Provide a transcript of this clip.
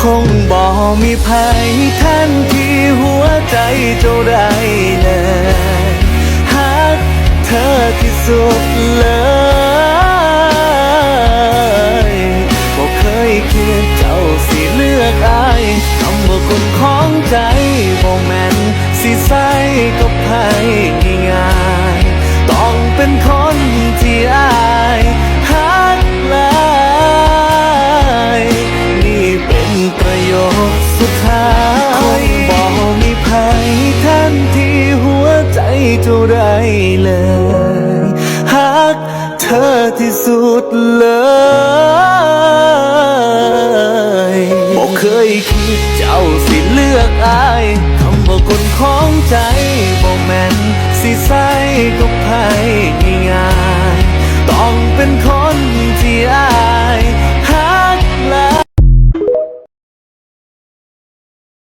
คงบ่มีภัยท่านที่หัวใจเจ้าได้เลยฮักเธอที่สุดเลยบอกเคยคิดเจ้าสิเลือกอายคำว่าคนของใจบอก ทายคงบอกมีภัยท่านที่หัวใจเจ้าได้เลยฮักเธอที่สุดเลยบอกเคยคิดเจ้าสิเลือกอายคำว่าคนของใจบอกแม่นสิใส่กับไผง่ายต้องเป็นคน